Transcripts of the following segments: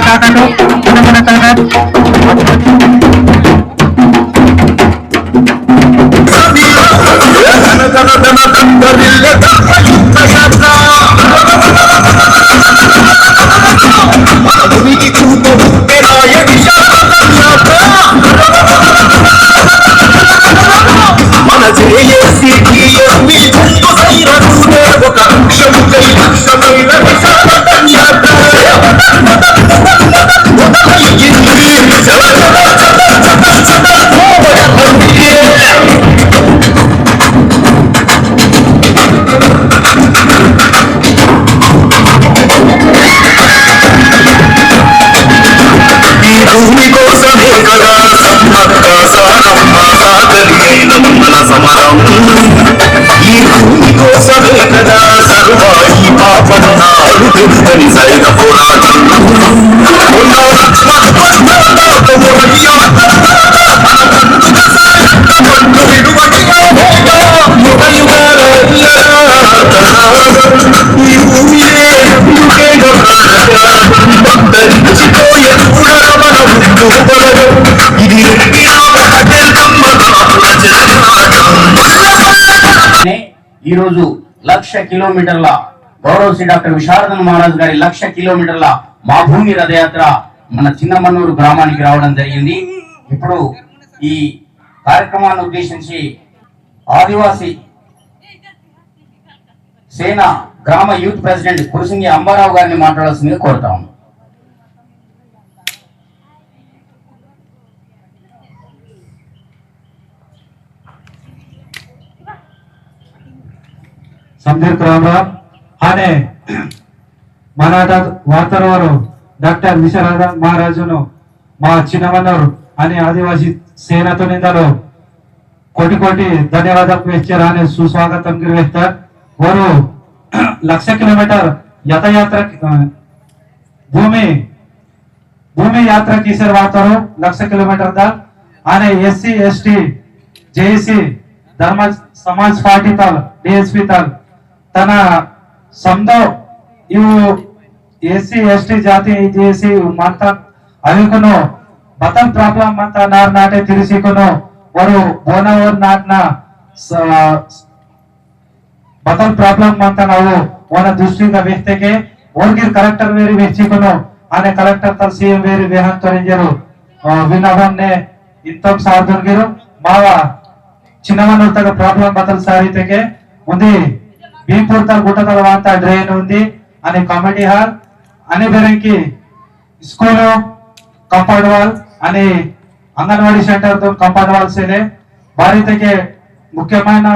తాకట్టు చిన్న చిన్న తాకట్టు ఈరోజు లక్ష కిలోమీటర్ల గౌరవ శ్రీ డాక్టర్ విశారదన్ మహారాజ్ గారి లక్ష కిలోమీటర్ల మా భూమి రథయాత్ర మన చిన్నమన్నూరు గ్రామానికి రావడం జరిగింది. ఇప్పుడు ఈ కార్యక్రమాన్ని ఉద్దేశించి ఆదివాసి సేన గ్రామ యూత్ ప్రెసిడెంట్ కురుసింగి అంబారావు గారిని మాట్లాడాల్సిందిగా కోరుతాం મંદિર ક્રમરામ અને మరాఠా వార్తవారు డాక్టర్ విశ్వనాథ మహారాజును మా చిన్నమన్నారు అనే ఆదివాసీ సేనతో నిందలో. కోటి కోటి ధన్యవాదాలు ఇచ్చారు అనే సుస్వాగతం వేస్తారు వారు లక్ష కిలోమీటర్ యథయాత్ర భూమి భూమి యాత్ర కీసారు వార్తారు లక్ష కిలోమీటర్ దా అనే SC ST JAC Dharma Samaj party తాల్ డిఎస్పీ తాల్ ಡಿಎಸ್ಪಿ ತಾಲ್ ತನ್ನ ಸಮದೋ ಇವು ಎಸ್ ಸಿ ಎಸ್ ಟಿ ಜಾತಿ ಜೆಸಿ ಮಂತ ಅವಿಕುನು ಬತನ್ ಪ್ರಾಬ್ಲಮ್ ಅಂತ ನಾರ್ ನಾಟೆ ತಿರುಸಿಕುನು ಅವರು ಬೋನವರ್ ನಾಟ್ನ ಬದಲ್ ಪ್ರಾಬ್ಲಮ್ ಅಂತ ನಾವು ಅವನ ದೃಷ್ಟಿಯಿಂದ ವ್ಯಕ್ತಿಗೆ ಓರ್ಗಿರ್ ಕಲೆಕ್ಟರ್ ಬೇರೆ ವೆಚ್ಚಿಕೊನು ಆನೆ ಕಲೆಕ್ಟರ್ ತಲ್ ಸಿಎಂ ಬೇರೆ ಬೇಹನ್ ತೊರೆಂಜರು ವಿನವನ್ನೆ ಇಂತಮ್ ಸಾರ್ದರ್ಗಿರು ಮಾವ చిన్నమన్నూరు తగ్గ ప్రాబ్లం బతలు సారితేకే ఉంది బీపూర్త గుట్ట తర్వాత డ్రైన్ ఉంది. అని కామెడీ హాల్ అని బెరంకి స్కూలు వాల్ అని అంగన్వాడీ సెంటర్తో కాపాడవలసేదే బాధితకే ముఖ్యమైన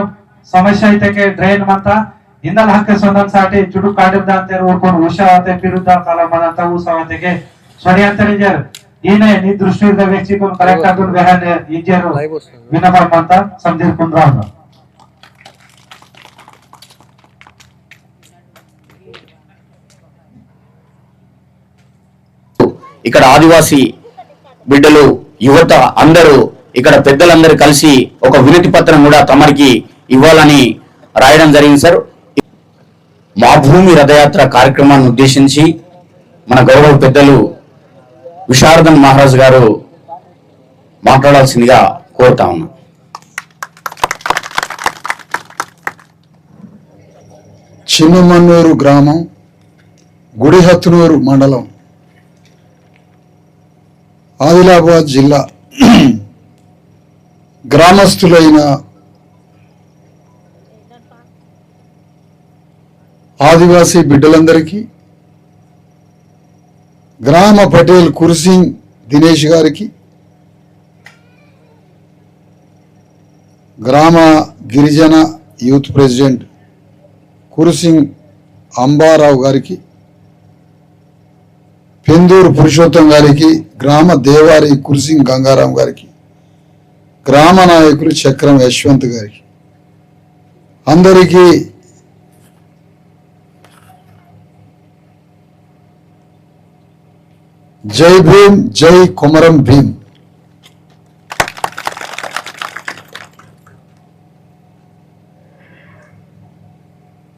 సమస్య అయితే డ్రైన్ మంత. ఇందల హక్క సొంతం సాటి చుడు కాడిద్దాం తెరువుకొని ఉషాతే పిరుద్దాం కాలం ఊసాతకే షడ్యంతరించారు ఈయనే నీ దృష్టి వ్యక్తి కరెక్ట్ అంటున్న విన్నపడమంతా సంధీర్ కుంద్రా ఇక్కడ ఆదివాసి బిడ్డలు యువత అందరూ ఇక్కడ పెద్దలందరూ కలిసి ఒక వినతి పత్రం కూడా తమరికి ఇవ్వాలని రాయడం జరిగింది సార్. మా భూమి రథయాత్ర కార్యక్రమాన్ని ఉద్దేశించి మన గౌరవ పెద్దలు విశారదన్ మహారాజ్ గారు మాట్లాడాల్సిందిగా కోరుతా ఉన్నా. చిన్నమన్నూరు గ్రామం గుడిహత్నూరు మండలం. ఆదిలాబాద్ జిల్లా గ్రామస్తులైన ఆదివాసీ బిడ్డలందరికీ గ్రామ పటేల్ కుర్సింగ్ దినేష్ గారికి గ్రామ గిరిజన యూత్ ప్రెసిడెంట్ కురుసింగ్ అంబారావు గారికి పెందూరు పురుషోత్తం గారికి గ్రామ దేవారి కురిసింగ్ గంగారాం గారికి గ్రామ నాయకులు చక్రం యశ్వంత్ గారికి. అందరికీ జై భీమ్ జై కొమరం భీమ్.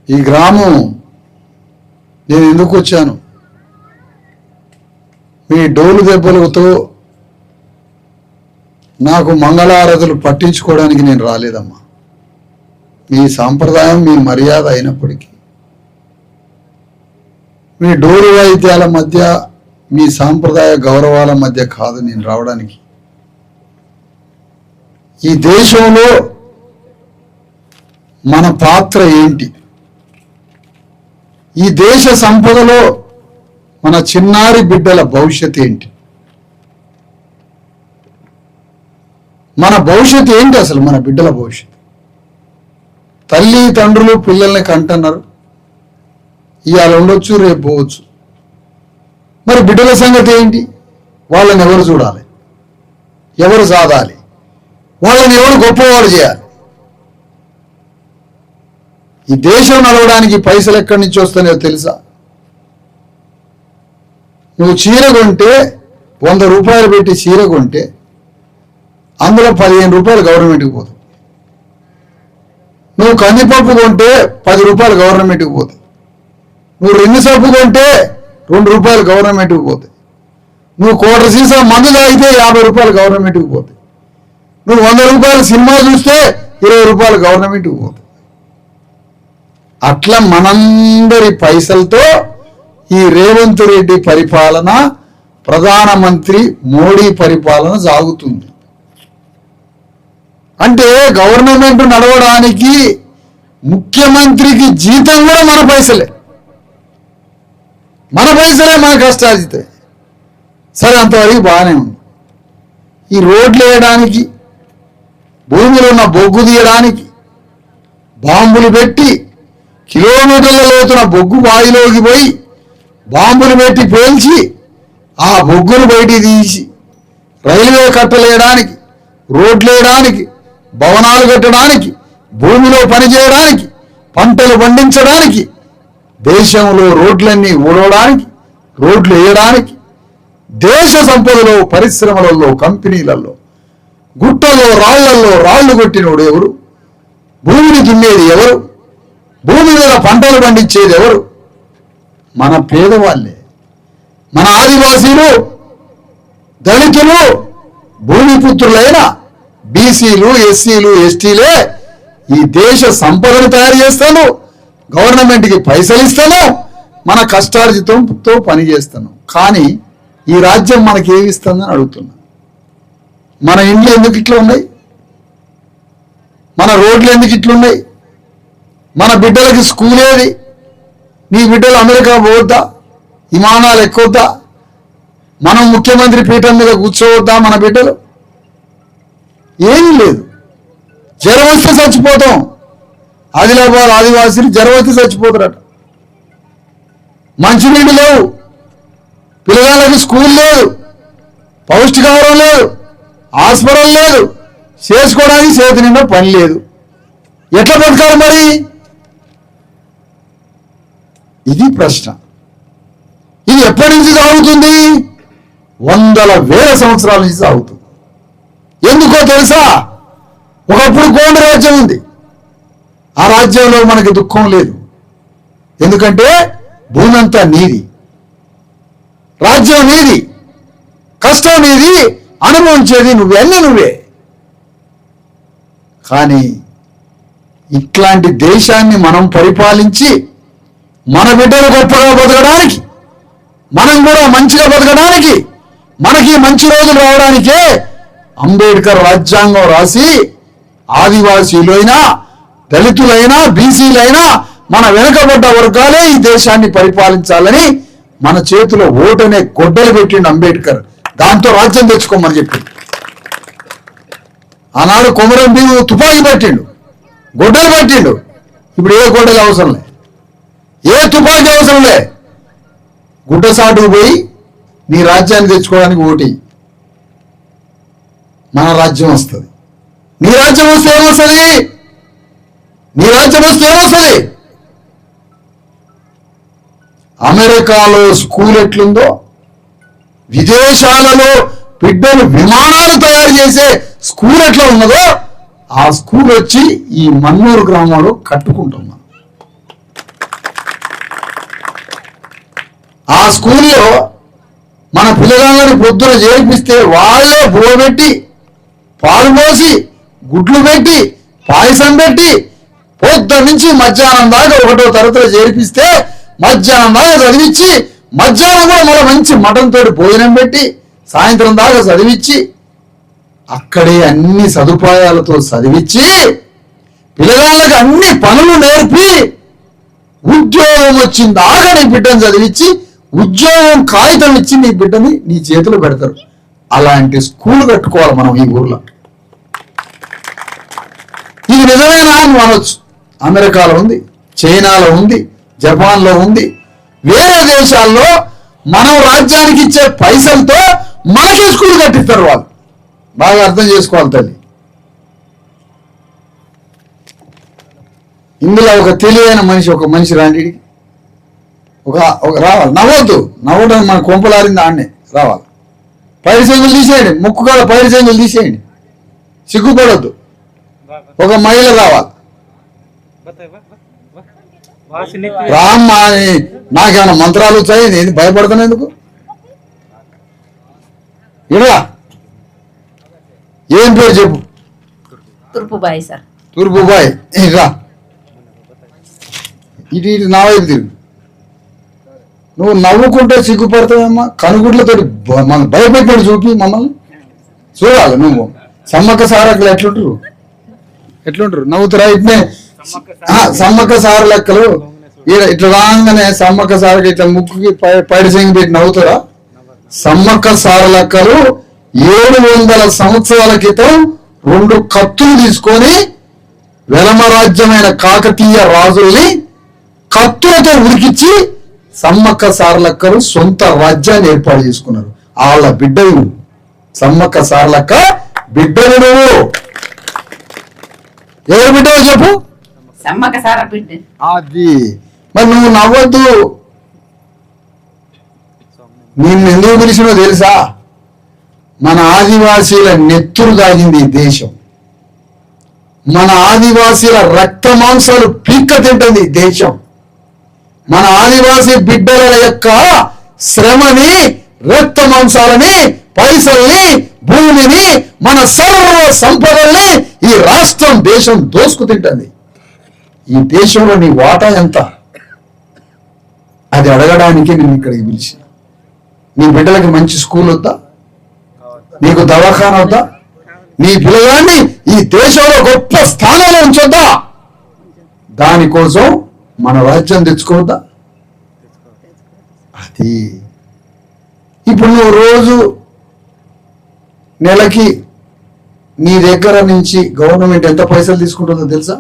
ఈ గ్రామం నేను ఎందుకు వచ్చాను? మీ డోలు దెబ్బలతో నాకు మంగళారతులు పట్టించుకోవడానికి నేను రాలేదమ్మా. మీ సాంప్రదాయం మీ మర్యాద అయినప్పటికీ. మీ డోలు వాయిద్యాల మధ్య మీ సాంప్రదాయ గౌరవాల మధ్య కాదు నేను రావడానికి. ఈ దేశంలో మన పాత్ర ఏంటి? ఈ దేశ సంపదలో మన చిన్నారి బిడ్డల భవిష్యత్ ఏంటి? మన భవిష్యత్తు ఏంటి అసలు మన బిడ్డల భవిష్యత్? తల్లి తండ్రులు పిల్లల్ని కంటున్నారు. ఇవాళ ఉండొచ్చు రేపు పోవచ్చు. మరి బిడ్డల సంగతి ఏంటి? వాళ్ళని ఎవరు చూడాలి? ఎవరు సాధాలి? వాళ్ళని ఎవరు గొప్పవాడు చేయాలి? ఈ దేశం నడవడానికి పైసలు ఎక్కడి నుంచి వస్తాయో తెలుసా? నువ్వు చీర కొంటే వంద రూపాయలు పెట్టి చీర కొంటే అందులో పదిహేను రూపాయలు గవర్నమెంట్కి పోతుంది నువ్వు కందిపప్పు కొంటే పది రూపాయలు గవర్నమెంట్కి పోతుంది నువ్వు రెండు సబ్బు కొంటే రెండు రూపాయలు గవర్నమెంట్కి పోతాయి. నువ్వు కోట సీసా మందు తాగితే యాభై రూపాయలు గవర్నమెంట్కి పోతాయి. నువ్వు వంద రూపాయలు సినిమా చూస్తే ఇరవై రూపాయలు గవర్నమెంట్కి పోతాయి. అట్లా మనందరి పైసలతో ఈ రేవంత్ రెడ్డి పరిపాలన ప్రధానమంత్రి మోడీ పరిపాలన సాగుతుంది. అంటే గవర్నమెంట్ నడవడానికి ముఖ్యమంత్రికి జీతం కూడా మన పైసలే. మన పైసలే మన కష్టాజితే సరే అంతవరకు బాగానే ఉంది. ఈ రోడ్లు వేయడానికి భూమిలో ఉన్న బొగ్గు తీయడానికి బాంబులు పెట్టి కిలోమీటర్ల లోతున బొగ్గు బావిలోకి పోయి బాంబులు పెట్టి పేల్చి ఆ బొగ్గును బయటికి తీసి రైల్వే కట్టలేయడానికి రోడ్లు వేయడానికి భవనాలు కట్టడానికి భూమిలో పనిచేయడానికి పంటలు పండించడానికి దేశంలో రోడ్లన్నీ ఊడవడానికి రోడ్లు వేయడానికి దేశ సంపదలో పరిశ్రమలలో కంపెనీలలో గుట్టల్లో రాళ్ళలో రాళ్ళు కొట్టినోడు ఎవరు? భూమిని దున్నేది ఎవరు? భూమి మీద పంటలు పండించేది ఎవరు? మన పేదవాళ్ళే మన ఆదివాసీలు దళితులు భూమిపుత్రులైన బీసీలు ఎస్సీలు ఎస్టీలే ఈ దేశ సంపదను తయారు చేస్తాను గవర్నమెంట్కి పైసలు ఇస్తాను మన కష్టార్జితంతో పని చేస్తాను. కానీ ఈ రాజ్యం మనకి ఏమి ఇస్తుందని అడుగుతున్నా. మన ఇండ్లు ఎందుకు ఇట్లా ఉన్నాయి? మన రోడ్లు ఎందుకు ఇట్లున్నాయి మన బిడ్డలకి స్కూల్ ఏది నీ బిడ్డలు అమెరికా పోవద్దా? విమానాలు ఎక్కొద్దా? మనం ముఖ్యమంత్రి పీఠం మీద కూర్చోవద్దా మన బిడ్డలు? ఏమీ లేదు. జ్వరం వస్తే చచ్చిపోతాం. ఆదిలాబాద్ ఆదివాసీలు జ్వరం వస్తే చచ్చిపోతారట. మంచినీళ్ళు లేవు. పిల్లగాళ్ళకి స్కూల్ లేదు. పౌష్టికాహారం లేదు. హాస్పిటల్ లేదు. చేసుకోవడానికి చేతి నిండా పని లేదు. ఎట్లా బతకాలి మరి? ఇది ప్రశ్న. ఇది ఎప్పటి నుంచి సాగుతుంది? వందల వేల సంవత్సరాల నుంచి సాగుతుంది. ఎందుకో తెలుసా? ఒకప్పుడు గోండ రాజ్యం ఉంది. ఆ రాజ్యంలో మనకి దుఃఖం లేదు. ఎందుకంటే భూమి అంతా నీది. రాజ్యం నీది. కష్టం నీది. అనుభవించేది నువ్వే. అన్నీ నువ్వే. కానీ ఇట్లాంటి దేశాన్ని మనం పరిపాలించి మన బిడ్డలు గొప్పగా బతకడానికి మనం కూడా మంచిగా బతకడానికి మనకి మంచి రోజులు రావడానికే అంబేద్కర్ రాజ్యాంగం రాసి ఆదివాసీలైనా దళితులైనా బీసీలైనా మన వెనుకబడ్డ వర్గాలే ఈ దేశాన్ని పరిపాలించాలని మన చేతిలో ఓటనే గొడ్డలు పెట్టిండు అంబేద్కర్. దాంతో రాజ్యం తెచ్చుకోమని చెప్పి ఆనాడు కొమరం భీము తుపాకీ పట్టిండు. గొడ్డలు పట్టిండు. ఇప్పుడు ఏ గొడ్డలు అవసరం లేదు. ఏ తుపాకీ అవసరం లే గుడ్డ సాటుకు పోయి నీ రాజ్యాన్ని తెచ్చుకోవడానికి ఓటి. మన రాజ్యం వస్తుంది. నీ రాజ్యం వస్తే ఏమొస్తుంది? నీ రాజ్యం వస్తే ఏమొస్తుంది? అమెరికాలో స్కూల్ ఎట్లుందో విదేశాలలో బిడ్డలు విమానాలు తయారు చేసే స్కూల్ ఎట్లా ఉన్నదో ఆ స్కూల్ వచ్చి ఈ మన్నూరు గ్రామంలో కట్టుకుంటున్నాం ఆ స్కూల్లో మన పిల్లగాళ్ళని పొద్దున చేర్పిస్తే వాళ్ళే బోబెట్టి పాలు పోసి గుడ్లు పెట్టి పాయసం పెట్టి పొద్దు నుంచి మధ్యాహ్నం దాకా ఒకటో తరగతిలో చేర్పిస్తే మధ్యాహ్నం దాకా చదివించి మధ్యాహ్నం కూడా మళ్ళీ మంచి మటన్ తోటి భోజనం పెట్టి సాయంత్రం దాకా చదివించి అక్కడే అన్ని సదుపాయాలతో చదివించి పిల్లగాళ్ళకి అన్ని పనులు నేర్పి ఉద్యోగం వచ్చిన దాకా నీ బిడ్డను చదివించి ఉద్యోగం కాగితం ఇచ్చి నీ బిడ్డని నీ చేతిలో పెడతారు. అలాంటి స్కూల్ కట్టుకోవాలి మనం ఈ ఊర్లో. ఇది నిజమేనా అని అనొచ్చు. అమెరికాలో ఉంది చైనాలో ఉంది జపాన్లో ఉంది. వేరే దేశాల్లో మనం రాజ్యానికి ఇచ్చే పైసలతో మనకి స్కూల్ కట్టిస్తారు వాళ్ళు. బాగా అర్థం చేసుకోవాలి తల్లి. ఇందులో ఒక తెలియని మనిషి ఒక మనిషి రాంటిడికి ఒక ఒక రావాలి. నవ్వద్దు. నవ్వడం మన కొంపలారింది ఆడనే రావాలి. పైరు చెంగులు తీసేయండి. ముక్కు కాడ పైరు చెంగులు తీసేయండి. సిగ్గుపడొద్దు. ఒక మహిళ రావాలి. రామ్మా అని నాకేమైనా మంత్రాలు వచ్చాయి? నేను భయపడతాను ఎందుకు? ఇరా ఏం పేరు చెప్పు? తుర్పుబాయి సార్. తూర్పు బాయ్ రా ఇటు ఇటు నా వైపు తిరుగు. నువ్వు నవ్వుకుంటే సిగ్గుపడతావమ్మా కనుగుడ్లతో మన భయపెట్టాడు చూపి మమ్మల్ని. చూడాలి నువ్వు. సమ్మక్క సారకులు ఎట్లుంటారు ఎట్లుంటారు నవ్వుతురా ఇట్నే? ఆ, సమ్మక్క సార లెక్కలు. ఇట్లా రాగానే సమ్మక్క సారకి ఇట్లా ముక్కుకి పై- పైడి పెట్టి నవ్వుతారా? సమ్మక్క సార లెక్కలు ఏడు వందల సంవత్సరాల క్రితం రెండు కత్తులు తీసుకొని వెలమరాజ్యమైన కాకతీయ రాజుల్ని కత్తులతో ఉరికిచ్చి సమ్మక్క సారలక్కలు సొంత రాజ్యాన్ని ఏర్పాటు చేసుకున్నారు. వాళ్ళ బిడ్డలు నువ్వు. సమ్మక్క సారలక్క బిడ్డలు నువ్వు. ఎవరు బిడ్డలు చెప్పు? బిడ్డ. అది. మరి నువ్వు నవ్వద్దు. నిన్ను ఎందుకు పిలిచినో తెలుసా? మన ఆదివాసీల నెత్తురు దాగింది ఈ దేశం. మన ఆదివాసీల రక్త మాంసాలు పీక్క తింటుంది ఈ దేశం. మన ఆదివాసీ బిడ్డల యొక్క శ్రమని రక్త మాంసాలని పైసల్ని భూమిని మన సర్వ సంపదల్ని ఈ రాష్ట్రం దేశం దోసుకు తింటుంది. ఈ దేశంలో నీ వాటా ఎంత? అది అడగడానికి నేను ఇక్కడికి పిలిచిన. నీ బిడ్డలకి మంచి స్కూల్ వద్దా? నీకు దవాఖాన వద్దా? నీ పిల్లగాన్ని ఈ దేశంలో గొప్ప స్థానంలో ఉంచొద్దా? దానికోసం మన రాజ్యం తెచ్చుకోవద్దా? అది. ఇప్పుడు నువ్వు రోజు నెలకి నీ దగ్గర నుంచి గవర్నమెంట్ ఎంత పైసలు తీసుకుంటుందో తెలుసా?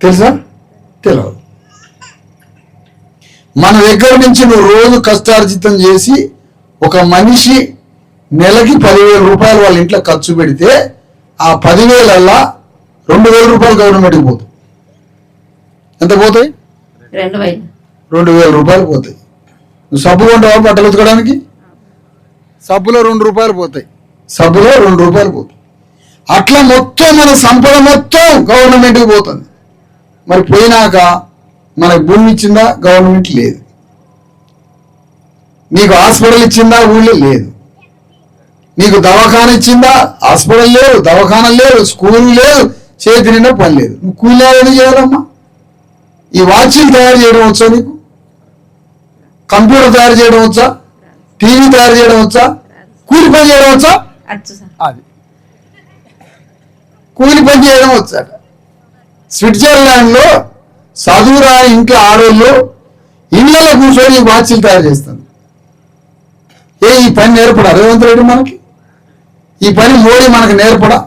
తెలుసా? తెలియదు మన దగ్గర నుంచి నువ్వు రోజు కష్టార్జితం చేసి ఒక మనిషి నెలకి పదివేల రూపాయలు వాళ్ళ ఇంట్లో ఖర్చు పెడితే ఆ పదివేలల్లా రెండు వేల రూపాయలు గవర్నమెంట్కి పోతుంది ఎంత పోతాయి? రెండు వేలు. రూపాయలు పోతాయి. నువ్వు సబ్బు కొంటావా బట్టలు ఉతకడానికి? సబ్బులో రెండు రూపాయలు పోతాయి. సబ్బులో రెండు రూపాయలు పోతాయి. అట్లా మొత్తం మన సంపద మొత్తం గవర్నమెంట్కి పోతుంది. మరి పోయినాక మనకు భూమి ఇచ్చిందా? గవర్నమెంట్ లేదు. నీకు హాస్పిటల్ ఇచ్చిందా? ఊళ్ళో లేదు. నీకు దవాఖాన ఇచ్చిందా? హాస్పిటల్ లేదు దవాఖాన లేదు స్కూల్ లేదు చేతి నిండా పని లేదు. నువ్వు కూలి ఏమైనా చేయాలమ్మా. ఈ వాచీలు తయారు చేయడం వచ్చా నీకు? కంప్యూటర్ తయారు చేయడం వచ్చా? టీవీ తయారు చేయడం వచ్చా? కూలి పని చేయడం వచ్చా? అది. కూలి పని చేయడం వచ్చాట స్విట్జర్లాండ్లో చదువురా ఇంట్లో ఆడోళ్ళు ఇళ్ళలో కూర్చొని వాచీలు తయారు చేస్తుంది ఏ ఈ పని నేర్పడా? రేవంత్ రెడ్డి మనకి? ఈ పని మోడీ మనకు నేర్పడా?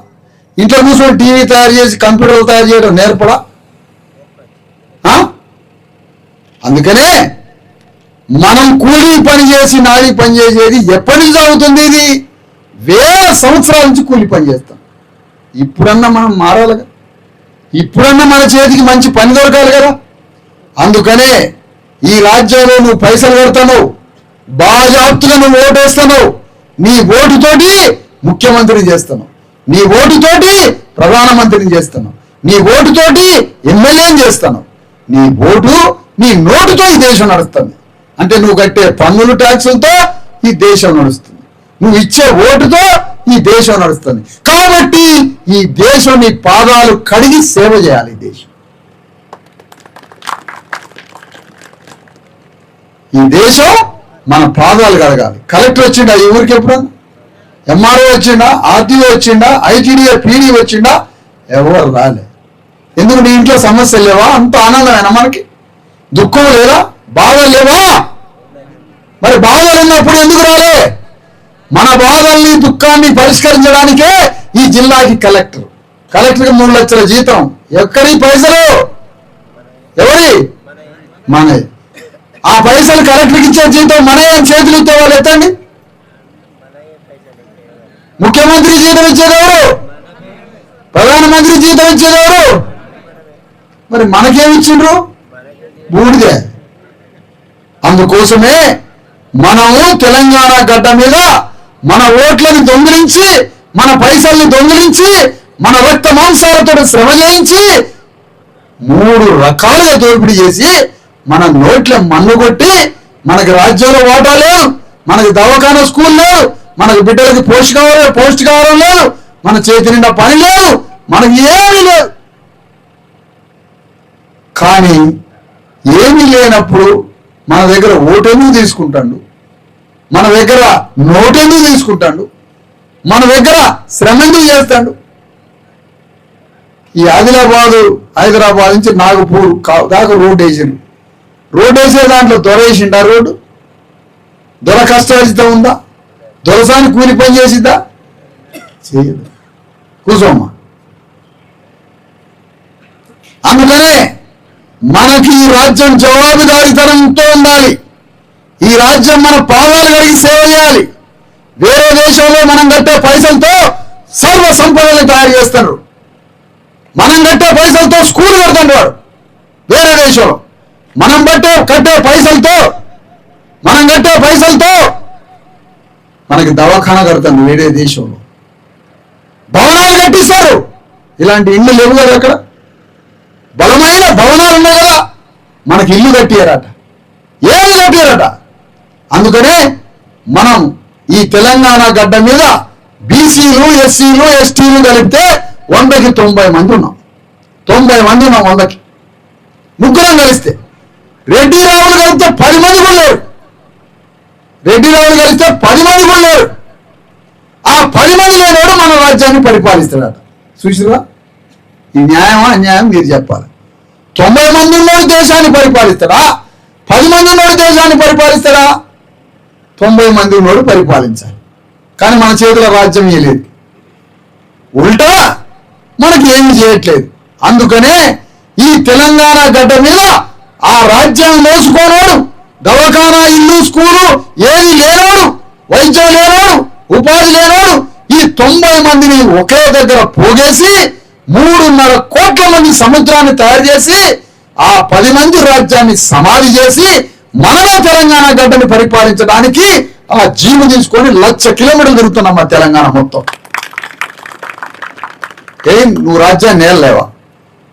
ఇంట్లో కూర్చొని టీవీ తయారు చేసి కంప్యూటర్లు తయారు చేయడం నేర్పడా ఆ? అందుకనే మనం కూలీ పని చేసి నాలి పని చేసేది ఎప్పటి నుంచి అవుతుంది ఇది? వేల సంవత్సరాల నుంచి కూలి పని చేస్తాం. ఇప్పుడన్నా మనం మారాలిగా ఇప్పుడన్నా మన చేతికి మంచి పని దొరకాలి కదా. అందుకనే ఈ రాజ్యంలో నువ్వు పైసలు కడతావు బాజాప్తుగా నువ్వు ఓటేస్తున్నావు నీ ఓటుతోటి ముఖ్యమంత్రిని చేస్తాను నీ ఓటుతోటి ప్రధానమంత్రిని చేస్తాను నీ ఓటుతోటి ఎమ్మెల్యేని చేస్తాను నీ ఓటు నీ నోటుతో ఈ దేశం నడుస్తుంది. అంటే నువ్వు కట్టే పన్నులు ట్యాక్సులతో ఈ దేశం నడుస్తుంది. నువ్వు ఇచ్చే ఓటుతో ఈ దేశం నడుస్తుంది. కాబట్టి ఈ దేశం నీ పాదాలు కడిగి సేవ చేయాలి ఈ దేశం. ఈ దేశం మన పాదాలు కడగాలి. కలెక్టర్ వచ్చిండా? ఈ ఊరికి ఎప్పుడన్నా? ఎంఆర్ఓ వచ్చిండా? ఆర్టీఓ వచ్చిండా? ఐటీడీఏ పీడీ వచ్చిండా? ఎవరు రాలే. ఎందుకు నీ ఇంట్లో సమస్య లేవా? అంత ఆనందమేనా మనకి? దుఃఖం లేదా? బాధలు లేవా మరి బాధలు ఉన్నప్పుడు ఎందుకు రాలే? మన బాధల్ని దుఃఖాన్ని పరిష్కరించడానికే ఈ జిల్లాకి కలెక్టర్. కలెక్టర్కి మూడు లక్షల జీతం. ఎక్కడి పైసలు? ఎవరి? మనది ఆ పైసలు కలెక్టర్కి ఇచ్చే జీతం మన చేతులు ఇచ్చే వాళ్ళు ఎత్తండి. ముఖ్యమంత్రి జీతం ఇచ్చేదెవరు ప్రధానమంత్రి జీతం ఇచ్చేదెవరు మరి మనకేమిచ్చిండ్రు బూడిదే. అందుకోసమే మనము తెలంగాణ గడ్డ మీద మన ఓట్లను దొంగిలించి మన పైసల్ని దొంగిలించి మన రక్త మాంసాలతో శ్రమ చేయించి మూడు రకాలుగా దోపిడీ చేసి మన నోట్ల మన్ను కొట్టి మనకి రాజ్యంలో వాటా మనకి దవాఖానా స్కూల్ మనకి బిడ్డలకి పోషకాహారం పౌష్టికాహారం లేదు మన చేతి నిండా పని లేదు మనకి ఏమీ లేదు కానీ ఏమీ లేనప్పుడు మన దగ్గర ఓటెందుకు తీసుకుంటాడు? మన దగ్గర నోటెందుకు తీసుకుంటాడు? మన దగ్గర శ్రమ చేస్తాడు? ఈ ఆదిలాబాదు హైదరాబాద్ నుంచి నాగపూర్ దాకా రోడ్ వేసిండు. రోడ్ వేసే దాంట్లో దొర వేసిండా రోడ్డు? దొర కష్టార్జితం ఉందా? దొరసాని కూలి పని చేసిద్దా చేయదు కూర్చోమ్మా. అందుకనే మనకి ఈ రాజ్యం జవాబుదారీతనంతో ఉండాలి. ఈ రాజ్యం మన పాదాలు కలిగి సేవ చేయాలి. వేరే దేశంలో మనం కట్టే పైసలతో సర్వ సంపదల్ని తయారు చేస్తారు. మనం కట్టే పైసలతో స్కూల్ కడుతుండ్రు వాడు వేరే దేశంలో మనం కట్టే కట్టే పైసలతో మనం కట్టే పైసలతో మనకి దవాఖానా కడుతుంది వేరే దేశంలో. భవనాలు కట్టిస్తారు. ఇలాంటి ఇల్లు లేవు కదా అక్కడ బలమైన భవనాలు ఉన్నాయి కదా మనకి ఇల్లు కట్టారట ఏమి కట్టారట అందుకనే మనం ఈ తెలంగాణ గడ్డ మీద బీసీలు ఎస్సీలు ఎస్టీలు కలిపితే వందకి తొంభై మంది ఉన్నాం. తొంభై మంది ఉన్నాం వందకి. ముగ్గురం కలిస్తే. రెడ్డి రావులు కలిస్తే పది మంది కూడా లేరు. రెడ్డి రావులు కలిస్తే పది మంది కూడా లేరు. ఆ పది మంది లేనివాడు మన రాజ్యాన్ని పరిపాలిస్తాడట. చూసిరా ఈ న్యాయమా అన్యాయం మీరు చెప్పాలి. తొంభై మంది ఉన్నోడు దేశాన్ని పరిపాలిస్తాడా? పది మంది ఉన్నోడు దేశాన్ని పరిపాలిస్తాడా? తొంభై మంది ఉన్నోడు పరిపాలించాలి. కానీ మన చేతిలో రాజ్యం ఇవ్వలేదు ఉల్టా మనకి ఏమి చేయట్లేదు. అందుకనే ఈ తెలంగాణ గడ్డ మీద ఆ రాజ్యం మోసుకోనోడు దవాఖానా ఇల్లు స్కూలు ఏది లేనోడు వైద్యం లేనోడు ఉపాధి లేనోడు ఈ తొంభై మందిని ఒకే దగ్గర పోగేసి మూడున్నర కోట్ల మంది సముద్రాన్ని తయారు చేసి ఆ పది మంది రాజ్యాన్ని సమాధి చేసి మనమే తెలంగాణ గడ్డని పరిపాలించడానికి ఆ జీవు తీసుకొని లక్ష కిలోమీటర్లు తిరుగుతున్నాం మా తెలంగాణ మొత్తం. ఏం నువ్వు రాజ్యాన్ని ఏళ్ళలేవా?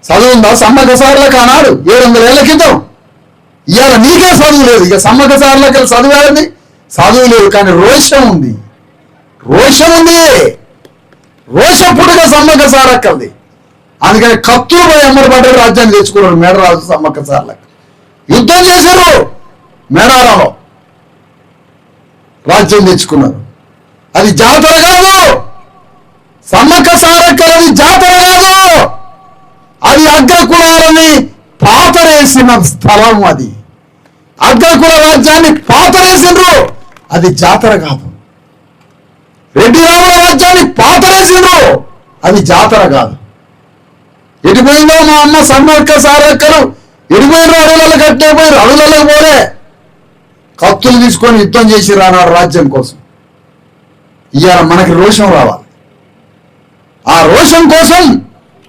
చదువుందా సమ్మక సార్లకు ఆనాడు ఏడు వందల ఏళ్ళ క్రితం. ఇవాళ నీకే చదువు లేదు. ఇక సమ్మక సార్లకి చదువు చదువు లేదు కానీ రోషం ఉంది. రోషం ఉంది. రోష పుట్టుక సమ్మక్క సారక్కల్ది. అందుకని కత్తులు పోయి ఎమ్మడి రాజ్యాన్ని తెచ్చుకున్నాడు మేడరాజు సమ్మక్క సార్లకు. యుద్ధం చేశారు మేడారంలో. రాజ్యం తెచ్చుకున్నారు. అది జాతర కాదు. సమ్మక్క సారక్కలది జాతర కాదు. అది అగ్రకులాలని పాతరేసిన స్థలం అది. అగ్రకుల రాజ్యాన్ని పాతరేసిండ్రు అది జాతర కాదు. రెడ్డి రాముల రాజ్యాన్ని పాతరేసిండ్రు అది జాతర కాదు. ఎడిపోయిందో మా అమ్మ సమ్మక్క సారక్కలు ఎడిపోయిన అడవులలో కట్టేపోయి అడవులలో పోలే. కత్తులు తీసుకొని యుద్ధం చేసి రానాడు రాజ్యం కోసం. ఇవాళ మనకి రోషం రావాలి. ఆ రోషం కోసం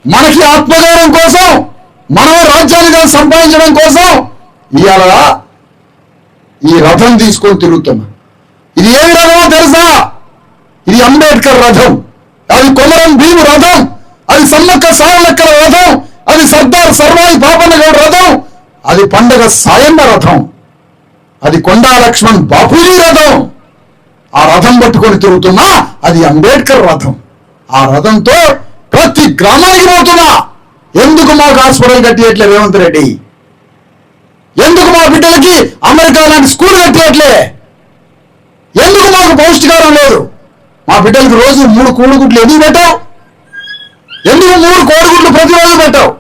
మనకి ఆత్మగౌరవం కోసం మనం రాజ్యాన్ని సంపాదించడం కోసం ఇవాళ ఈ రథం తీసుకొని తిరుగుతున్నాం. ఇది ఏమి రథమో తెలుసా? ఇది అంబేద్కర్ రథం. అది కొమరం భీము రథం. అది సమ్మక్క సారలక్కల రథం అది సర్దార్ సర్వాయి పాపన్న గౌడ్ రథం అది పండగ సాయన్న రథం అది కొండా లక్ష్మణ్ బాపూజీ రథం. ఆ రథం పట్టుకొని తిరుగుతున్నా అది అంబేద్కర్ రథం. ఆ రథంతో ప్రతి గ్రామానికి పోతున్నా. ఎందుకు మాకు హాస్పిటల్ కట్టేయట్లే రేవంత్ రెడ్డి? ఎందుకు మా బిడ్డలకి అమెరికా లాంటి స్కూల్ కట్టేయట్లే? ఎందుకు మాకు పౌష్టికారం లేదు? మా బిడ్డలకి రోజు మూడు కూడుగుడ్లు ఎందుకు పెట్టావు? ఎందుకు మూడు కోడిగుడ్లు ప్రతిరోజు పెట్టావు?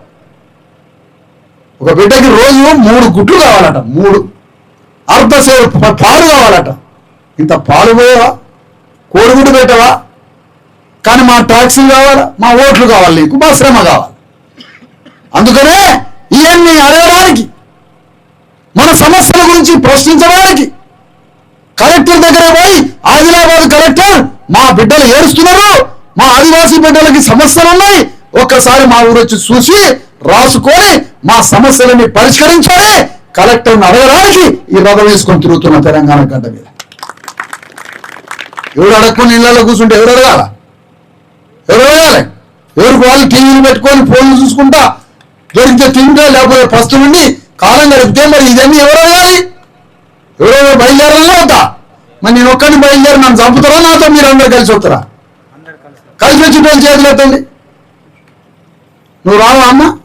ఒక బిడ్డకి రోజు మూడు గుడ్లు కావాలట మూడు. అర్ధ ప- పాలు కావాలట. ఇంత పాలు పోయావా? కోడిగుడ్డు పెట్టవా? కానీ మా ట్యాక్సీలు కావాలా? మా ఓట్లు కావాలి నీకు మా శ్రమ కావాలి. అందుకనే ఇవన్నీ అడగడానికి మన సమస్యల గురించి ప్రశ్నించడానికి కలెక్టర్ దగ్గర పోయి ఆదిలాబాద్ కలెక్టర్ మా బిడ్డలు ఏడుస్తున్నారు? మా ఆదివాసీ బిడ్డలకి సమస్యలు ఉన్నాయి ఒక్కసారి మా ఊరు వచ్చి చూసి రాసుకొని మా సమస్యలని పరిష్కరించాలి. కలెక్టర్ని అడగడానికి ఈ రథం వేసుకొని తిరుగుతున్న తెలంగాణ గడ్డ మీద. ఎవరు అడగకుండా ఇళ్ళలో కూర్చుంటే ఎవరు అడగాల? ఎవరు అడగాలి? ఎవరికి వాళ్ళు టీవీలు పెట్టుకొని ఫోన్లు చూసుకుంటా దొరికితే తింటే లేకపోతే ఫస్ట్ నుండి కాలం గడిపితే మరి ఇదన్నీ ఎవరు అడగాలి? ఎవరో బయలుదేరాలి వద్దా మరి నేను ఒక్కడిని బయలుదేరి నన్ను చంపుతారా నాతో మీరు అందరు కలిసి వస్తారా? కలిసి వచ్చి పేరు చేతులెత్తండి నువ్వు రావా అమ్మ?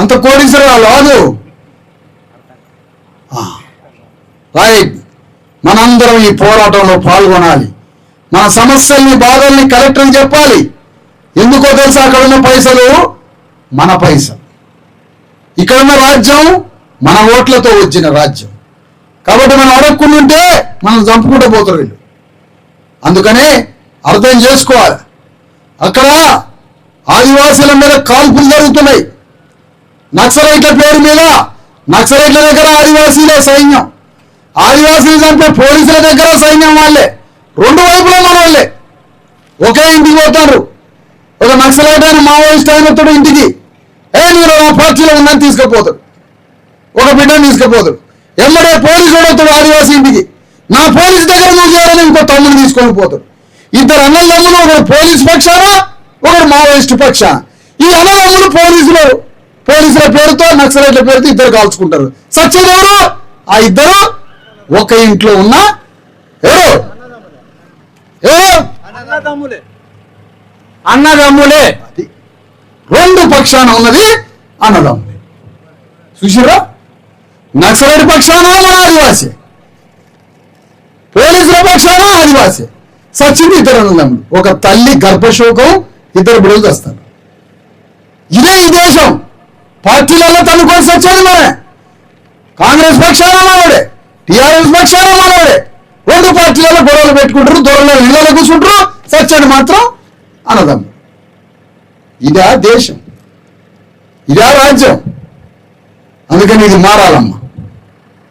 అంత కోడీశ్వర రాదు. రైట్. మనందరం ఈ పోరాటంలో పాల్గొనాలి. మన సమస్యల్ని బాధల్ని కలెక్టర్కి చెప్పాలి. ఎందుకో తెలుసా అక్కడ ఉన్న పైసలు? మన పైసలు. ఇక్కడ ఉన్న రాజ్యం మన ఓట్లతో వచ్చిన రాజ్యం. కాబట్టి మనం అడగకుంటుంటే మనం చంపుకుంటూ పోతారు వీళ్ళు. అందుకనే అర్థం చేసుకోవాలి. అక్కడ ఆదివాసీల మీద కాల్పులు జరుగుతున్నాయి. నక్సలైట్ల పేరు మీద నక్సలైట్ల దగ్గర ఆదివాసీలే సైన్యం. ఆదివాసీలు చంపే పోలీసుల దగ్గర సైన్యం వాళ్ళే. రెండు వైపులా మన వాళ్ళే. ఒకే ఇంటికి పోతారు. ఒక నక్సలైట్ అయిన మావోయిస్ట్ అయినప్పుడు ఇంటికి. ఏ మీరు నా పార్టీలో ఉందని తీసుకుపోతాడు ఒక బిడ్డను తీసుకుపోతాడు ఎమ్మడే పోలీసు వస్తాడు ఆదివాసీ ఇంటికి. నా పోలీసు దగ్గర నువ్వు చేయాలని ఇంకో తమ్ముడు తీసుకొని పోతాడు. ఇద్దరు అన్నదమ్ములు ఒకడు పోలీసు పక్షాన ఒకడు మావోయిస్ట్ పక్షాన ఈ అన్నదమ్ములు పోలీసులు పోలీసుల పేరుతో నక్సలైట్ల పేరుతో ఇద్దరు కాల్చుకుంటారు. ఎవరు? ఆ ఇద్దరు ఒక ఇంట్లో ఉన్న ఎవరు? అన్నదమ్ములే. అది. రెండు పక్షాన ఉన్నది అన్నదమ్ములే. చూసిరా నక్సలైట్ పక్షాన మన ఆదివాసి. పోలీసుల పక్షాన ఆదివాసి. సచింది ఇద్దరు అన్నదమ్ములు ఒక తల్లి గర్భశోకం ఇద్దరు బిడ్డలు చేస్తారు. ఇదే ఈ దేశం. పార్టీలలో తనుకొని సచ్చేది మనమే కాంగ్రెస్ పక్షాన మనోడే టిఆర్ఎస్ పక్షాన మనోడే రెండు పార్టీలలో గొడవలు పెట్టుకుంటారు దూరంలో ఇళ్ళలో కూర్చుంటారు సచ్చేది మాత్రం అన్నదమ్ములు ఇదే దేశం. ఇదే రాజ్యం. అందుకని ఇది మారాలమ్మా.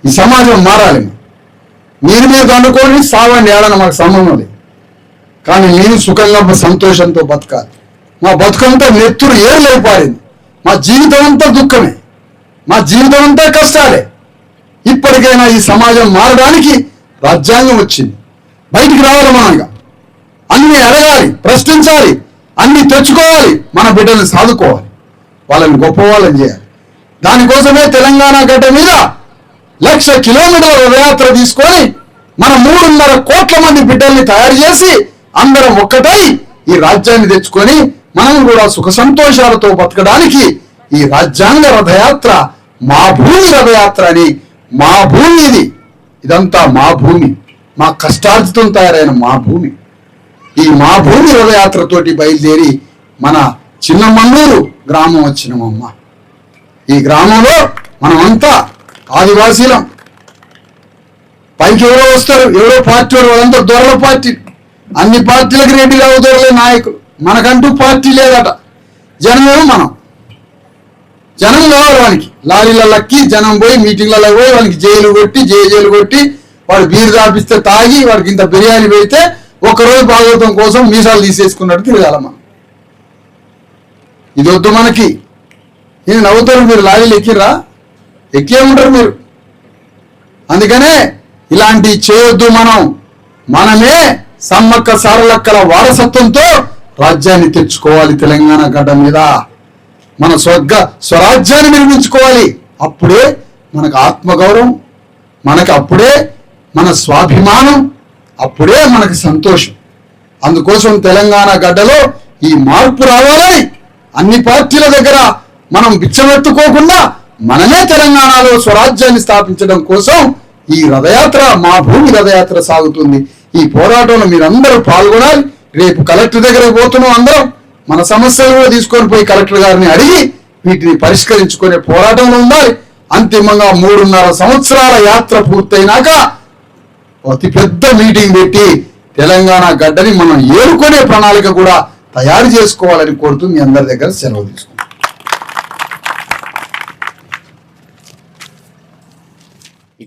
ఈ సమాజం మారాలి. మీరు మీరు అనుకోని సావండి ఏడన్నా మాకు సంబంధం లేదు. కానీ నేను సుఖంగా సంతోషంతో బతకాలి. మా బతుకంతా నెత్తురు ఏం పారింది. మా జీవితం అంతా దుఃఖమే. మా జీవితం అంతా కష్టాలే. ఇప్పటికైనా ఈ సమాజం మారడానికి రాజ్యాంగం వచ్చింది. బయటికి రావాలి మనంగా. అన్ని అడగాలి ప్రశ్నించాలి అన్ని తెచ్చుకోవాలి మన బిడ్డల్ని సాదుకోవాలి. వాళ్ళని గొప్పవాళ్ళని చేయాలి. దానికోసమే తెలంగాణ గడ్డ మీద లక్ష కిలోమీటర్ల రథయాత్ర తీసుకొని మన మూడున్నర కోట్ల మంది బిడ్డల్ని తయారు చేసి అందరం ఒక్కటై ఈ రాజ్యాన్ని తెచ్చుకొని మనం కూడా సుఖ సంతోషాలతో బతకడానికి ఈ రాజ్యాంగ రథయాత్ర మా భూమి రథయాత్ర అని మా భూమి ఇది. ఇదంతా మా భూమి. మా కష్టార్జితం తయారైన మా భూమి. ఈ మా భూమి రథయాత్రతోటి బయలుదేరి మన చిన్న మన్నూరు గ్రామం వచ్చినమమ్మ. ఈ గ్రామంలో మనమంతా ఆదివాసీలం. పైకి ఎవరో వస్తారు ఎవరో పార్టీ వాళ్ళు వాళ్ళంతా దొరల పార్టీ. అన్ని పార్టీలకు రెడ్డిగా అవుతారులే నాయకులు. మనకంటూ పార్టీ లేదట. జనమేమో మనం. జనం కావాలి వానికి. లారీలకి జనం పోయి మీటింగ్లలో పోయి వానికి జైలు కొట్టి జై జైలు కొట్టి వాడు బీరు తాపిస్తే తాగి వాడికి ఇంత బిర్యానీ పెడితే ఒక్కరోజు భాగవతం కోసం మీసాలు తీసేసుకున్నట్టు తిరగాల మనం. ఇది వద్దు మనకి. నేను నవ్వుతారు మీరు లారీలు ఎక్కిరా ఎక్కే ఉంటారు మీరు? అందుకనే ఇలాంటి చేయొద్దు మనం. మనమే సమ్మక్క సారలక్కల వారసత్వంతో రాజ్యాన్ని తెచ్చుకోవాలి తెలంగాణ గడ్డ మీద. మన స్వర్గ స్వరాజ్యాన్ని నిర్మించుకోవాలి. అప్పుడే మనకు ఆత్మగౌరవం మనకి అప్పుడే మన స్వాభిమానం అప్పుడే మనకి సంతోషం. అందుకోసం తెలంగాణ గడ్డలో ఈ మార్పు రావాలని అన్ని పార్టీల దగ్గర మనం బిచ్చమెత్తుకోకుండా మనమే తెలంగాణలో స్వరాజ్యాన్ని స్థాపించడం కోసం ఈ రథయాత్ర మా భూమి రథయాత్ర సాగుతుంది. ఈ పోరాటంలో మీరందరూ పాల్గొనాలి. రేపు కలెక్టర్ దగ్గర పోతున్నాం అందరం. మన సమస్యలు కూడా తీసుకొని పోయి కలెక్టర్ గారిని అడిగి వీటిని పరిష్కరించుకునే పోరాటంలో ఉండాలి. అంతిమంగా మూడున్నర సంవత్సరాల యాత్ర పూర్తయినాక అతి పెద్ద మీటింగ్ పెట్టి తెలంగాణ గడ్డని మనం ఏరుకునే ప్రణాళిక కూడా తయారు చేసుకోవాలని కోరుతూ మీ అందరి దగ్గర సెలవు తీసుకుంటాం